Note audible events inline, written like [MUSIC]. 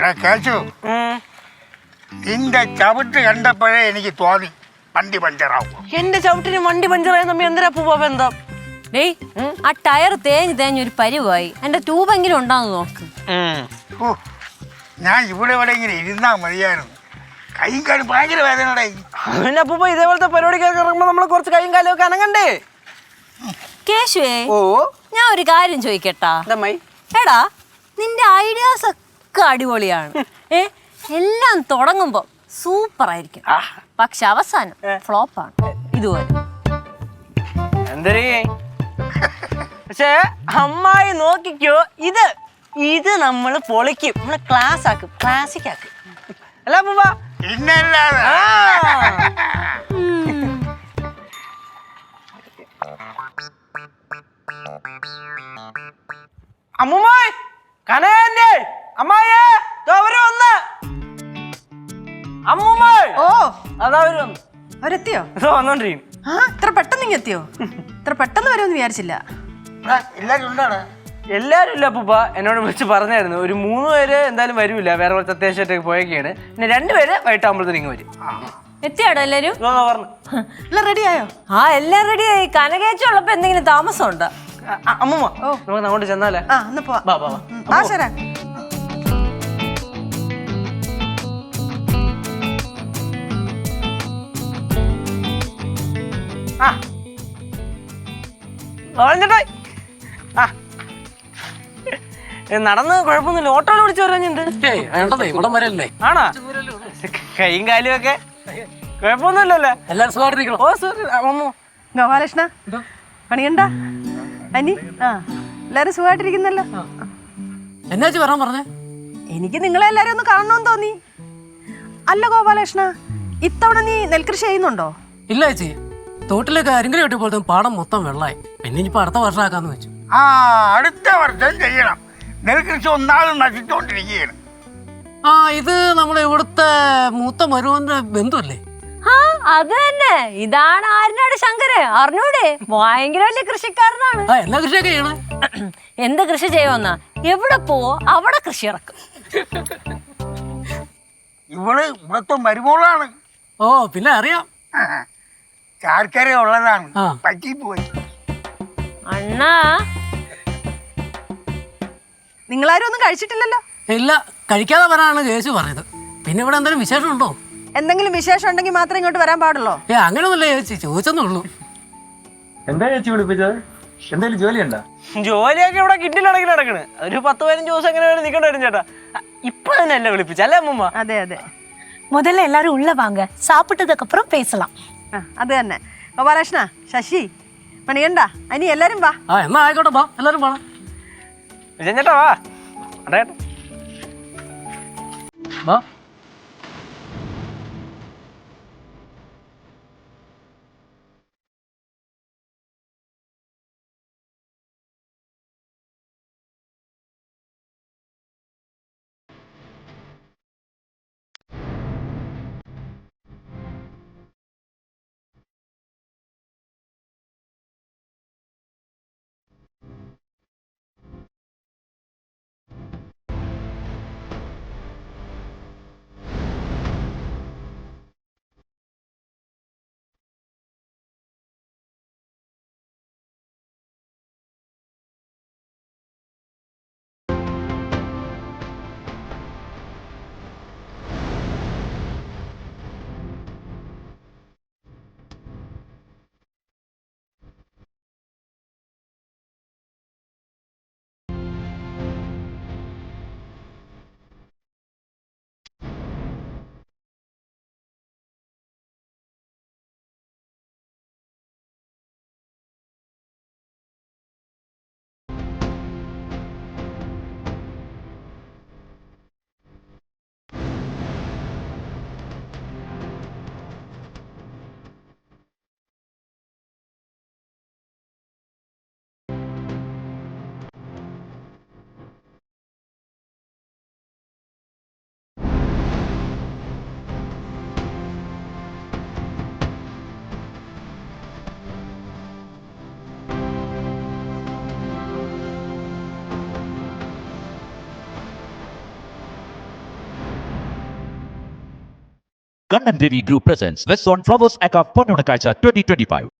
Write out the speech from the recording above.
എടാ കേശു നിന്റെ ചവിട്ട് കണ്ടപ്പോഴേ എനിക്ക് തോന്നി വണ്ടി പഞ്ചറാവും. എന്റെ ചവിട്ടിന് വണ്ടി പഞ്ചറായ നമ്മ എന്തിനാ പൂവ ബന്ധം ഡേയ് ആ ടയർ തേഞ്ഞ് തേഞ്ഞ് ഒരു പരിവായി. എന്റെ ട്യൂബെങ്കിലും ഉണ്ടാന്ന് നോക്ക്. ഓ ഞാൻ ഇവിടെ എവിടെയെങ്കിലും ഇരുന്നാ മതിയായിരുന്നു. കൈയും കാലും ഭയങ്കര വേദനയുടെ പിന്നെ അപ്പൂപ്പ ഇതേപോലത്തെ പരിപാടിക്കൊക്കെ ഇറങ്ങുമ്പോ നമ്മൾ കുറച്ച് കൈയും കാലും ഒക്കെ അനങ്ങണ്ടേ? കേശുവേ ഓ. ഞാൻ ഒരു കാര്യം ചോദിക്കട്ടാ. എടാ നിന്റെ ഐഡിയാസ് ഒക്കെ അടിപൊളിയാണ്. ഏ എല്ലാം തുടങ്ങുമ്പോ സൂപ്പർ ആയിരിക്കും പക്ഷെ അവസാനം ഫ്ലോപ്പ് ആണ് ഇതുപോലെ. എന്തരേ? പക്ഷേ അമ്മായി നോക്കിക്കോ ഇത് ഇത് നമ്മൾ പൊളിക്കും. നമ്മൾ ക്ലാസ് ആക്കും. ക്ലാസിക് ആക്കും. അല്ല അപ്പൂപ്പ? അമ്മുമ്മായി കനകന്റെ അമ്മായേ അവർ വന്ന്. ഓ. വന്നു. അവരെത്തിയോ? ഇതാ വന്നോണ്ടിരിക്കും ആ ഇത്ര പെട്ടെന്ന് ഇങ്ങ് എത്തിയോ? ഇത്ര പെട്ടെന്ന് വരുമെന്ന് വിചാരിച്ചില്ല. എടാ, എല്ലാരും ഉണ്ടാടാ എല്ലാരും ഇല്ല അപ്പൂപ്പ. എന്നോട് വിളിച്ച് പറഞ്ഞായിരുന്നു. ഒരു മൂന്ന് പേര് എന്തായാലും വരൂല. വേറെ കുറച്ച് അത്യാവശ്യമായിട്ട് പോയൊക്കെയാണ് പിന്നെ രണ്ടുപേര് വൈകിട്ടാകുമ്പോഴത്തേന് ഇങ്ങ് വരും. എത്തിയാടോ എല്ലാരും? ഇതാ ദാ പറഞ്ഞു. എല്ലാം റെഡി ആയോ? ആ എല്ലാം റെഡിയായി കനകേച്ച ഉള്ളപ്പോ എന്തെങ്കിലും താമസം ഉണ്ടോ അമ്മുമ്മ. നമുക്ക് അങ്ങോട്ട് ചെന്നാലേ? ആ എന്നാ പോവാ. വാ വാ വാ. ആ ശരാ ആ. നടന്ന് കുഴപ്പമൊന്നുമില്ല. ഓട്ടോയിൽ വിളിച്ചു പറഞ്ഞിട്ടുണ്ട് ആണോ? കൈയും കാലും ഒക്കെ. കുഴപ്പമൊന്നുമില്ലല്ലേ? എല്ലാരും സുഖമായിട്ടിരിക്കണം? ഓ ഗോപാലകൃഷ്ണ പണിയണ്ട? അനി ആ. എല്ലാരും സുഖമായിട്ടിരിക്കുന്നല്ലോ? എന്നാ വരാൻ പറഞ്ഞേ എനിക്ക് നിങ്ങളെ എല്ലാരും ഒന്ന് കാണണമെന്ന് തോന്നി. അല്ല ഗോപാലകൃഷ്ണ ഇത്തവണ നീ നെൽകൃഷി ചെയ്യുന്നുണ്ടോ? ഇല്ല ചേച്ചി. തോട്ടിലേക്ക് അരിങ്കലി കിട്ടിയപ്പോഴത്തേക്കും പാടം മൊത്തം വെള്ളമായി പിന്നെ ഇനിയിപ്പോ അടുത്ത വർഷം ആക്കാന്ന് വെച്ചു. ആ അടുത്ത വർഷം ചെയ്യണം. നെൽകൃഷി ഒന്നാമത് നശിച്ചുകൊണ്ടിരിക്കുകയാണ് ആ ഇത് നമ്മുടെ ഇവിടുത്തെ മൂത്ത മരുവന്റെ ബന്ധുവല്ലേ? ആ അത് തന്നെ. ഇതാണ് ആരിനാട് ശങ്കര്. അറിഞ്ഞൂടെ? ഭയങ്കര വലിയ കൃഷിക്കാരനാണ്. ആ എല്ലാ കൃഷിയൊക്കെ ചെയ്യണേ? [CLEARS THROAT] എന്ത് കൃഷി ചെയ്യുമെന്ന? എവിടെ പോവോ അവിടെ കൃഷി ഇറക്കും. ഇവൾ ഇവിടുത്തെ മരുമോളാണ്. ഓ പിന്നെ അറിയാം. ചാർക്കര ഉള്ളതാണ് ആ. പറ്റിപ്പോയി അണ്ണാ നിങ്ങളാരും ഒന്നും കഴിച്ചിട്ടില്ലല്ലോ ഇല്ല കഴിക്കാതെ വരാനാണ് കേസ് പറഞ്ഞത് പിന്നെ ഇവിടെ എന്തെങ്കിലും വിശേഷം ഉണ്ടോ എന്തെങ്കിലും വിശേഷം ഉണ്ടെങ്കിൽ മാത്രമേ ഇങ്ങോട്ട് വരാൻ പാടുള്ളൂ ഏ അങ്ങനെയൊന്നുമില്ല ചേച്ചി ചോദിച്ചെന്നേ ഉള്ളൂ എന്താ ചേച്ചി വിളിപ്പിച്ചത് എന്തെങ്കിലും ജോലിയുണ്ടോ ജോലിയൊക്കെ ഇവിടെ കിട്ടിലടക്കി നടക്കണ് ഒരു പത്ത് പതിനഞ്ച് ദിവസം എങ്ങനെ വേണം നിൽക്കേണ്ടി വരും ചേട്ടാ അ, ഇപ്പൊ തന്നെ അല്ലേ വിളിപ്പിച്ച അല്ലേ അമ്മൂമ്മ അതെ അതെ முதல்ல எல்லாரும் உள்ள வாங்க சாப்பிட்டதுக்கு அப்புறம் பேசலாம் ആ അത് തന്നെ. ഗോപാലകൃഷ്ണ ശശി പണിയണ്ട. അനി എല്ലാരും വാ. ആ എന്നാ ആയിക്കോട്ടെ വാ. എല്ലാരും വാ. വിജയൻ ചേട്ടാ വാ. Kannan Devi Group presents West Zone Flowers Aka Ponunakaisa 2025.